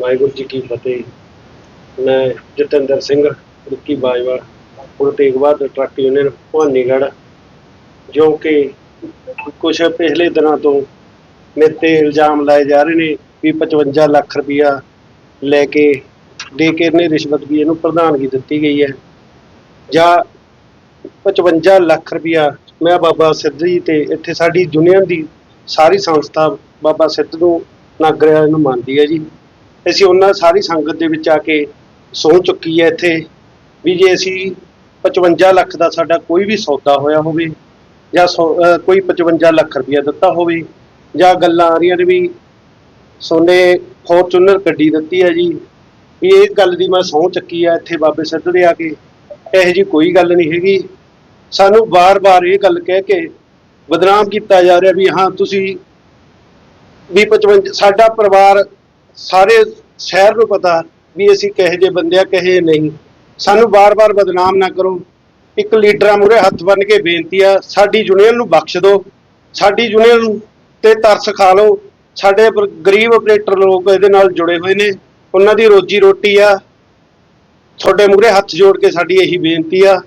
ਵਾਹਿਗੁਰੂ ਜੀ ਕੀ ਫਤਿਹ। ਮੈਂ ਜਤਿੰਦਰ ਸਿੰਘ, ਰੁੱਕੀ ਬਾਜਵਾ ਗੁਰੂ ਤੇਗ ਬਹਾਦਰ ਟਰੱਕ ਯੂਨੀਅਨ, ਭਵਾਨੀਗੜ੍ਹ, ਜੋ ਕਿ ਕੁਝ ਪਿਛਲੇ ਦਿਨਾਂ ਤੋਂ ਮੇਰੇ ਤੇ ਇਲਜ਼ਾਮ ਲਾਏ ਜਾ ਰਹੇ ਨੇ ਵੀ 55 ਲੱਖ ਰੁਪਇਆ ਲੈ ਕੇ ਦੇ ਕੇ ਇਹਨੇ ਰਿਸ਼ਵਤ ਵੀ ਇਹਨੂੰ ਪ੍ਰਧਾਨਗੀ ਦਿੱਤੀ ਗਈ ਹੈ। ਜਾਂ 55 ਲੱਖ ਰੁਪਇਆ ਮੈਂ ਬਾਬਾ ਸਿੱਧ ਜੀ ਤੇ ਇੱਥੇ ਸਾਡੀ ਯੂਨੀਅਨ ਦੀ ਸਾਰੀ ਸੰਸਥਾ ਬਾਬਾ ਸਿੱਧ ਨੂੰ ਨਾਗਰਿਆ ਨੂੰ ਮੰਨਦੀ ਹੈ ਜੀ। ਅਸੀਂ ਉਹਨਾਂ ਸਾਰੀ ਸੰਗਤ ਦੇ ਵਿੱਚ ਆ ਕੇ ਸਹੁੰ ਚੁੱਕੀ ਹੈ ਇੱਥੇ ਵੀ ਜੇ ਅਸੀਂ 55 ਲੱਖ ਦਾ ਸਾਡਾ ਕੋਈ ਵੀ ਸੌਦਾ ਹੋਇਆ ਹੋਵੇ ਜਾਂ ਸੌ- ਕੋਈ 55 ਲੱਖ ਰੁਪਇਆ ਦਿੱਤਾ ਹੋਵੇ ਜਾਂ ਗੱਲਾਂ ਆ ਰਹੀਆਂ ਨੇ ਵੀ ਸੋਨੇ ਫੋਰਚੂਨਰ ਗੱਡੀ ਦਿੱਤੀ ਹੈ ਜੀ, ਵੀ ਇਹ ਗੱਲ ਦੀ ਮੈਂ ਸਹੁੰ ਚੱਕੀ ਆ ਇੱਥੇ ਬਾਬੇ ਸਿੱਧ ਦੇ ਆ ਕੇ, ਇਹੋ ਜੀ ਕੋਈ ਗੱਲ ਨਹੀਂ ਹੈਗੀ। ਸਾਨੂੰ ਬਾਰ-ਬਾਰ ਇਹ ਗੱਲ ਕਹਿ ਕੇ ਬਦਨਾਮ ਕੀਤਾ ਜਾ ਰਿਹਾ ਵੀ ਹਾਂ, ਤੁਸੀਂ ਵੀ 55 ਸਾਡਾ ਪਰਿਵਾਰ ਸਾਰੇ ਸ਼ਹਿਰ ਨੂੰ ਪਤਾ ਵੀ ਅਸੀਂ ਕਹੇ ਜੇ ਬੰਦੇ ਆ, ਕਹੇ ਨਹੀਂ। ਸਾਨੂੰ ਬਾਰ-ਬਾਰ ਬਦਨਾਮ ਨਾ ਕਰੋ। ਇੱਕ ਲੀਡਰਾਂ ਮੂਹਰੇ ਹੱਥ ਬੰਨ ਕੇ ਬੇਨਤੀ ਆ, ਸਾਡੀ ਯੂਨੀਅਨ ਨੂੰ ਬਖਸ਼ ਦਿਓ। ਸਾਡੀ ਯੂਨੀਅਨ ਤੇ ਤਰਸ ਖਾ ਲਓ। ਸਾਡੇ ਗਰੀਬ ਆਪਰੇਟਰ ਲੋਕ ਇਹਦੇ ਨਾਲ ਜੁੜੇ ਹੋਏ ਨੇ। ਉਹਨਾਂ ਦੀ ਰੋਜੀ ਰੋਟੀ ਆ। ਤੁਹਾਡੇ ਮੂਹਰੇ ਹੱਥ ਜੋੜ ਕੇ ਸਾਡੀ ਇਹੀ ਬੇਨਤੀ ਆ।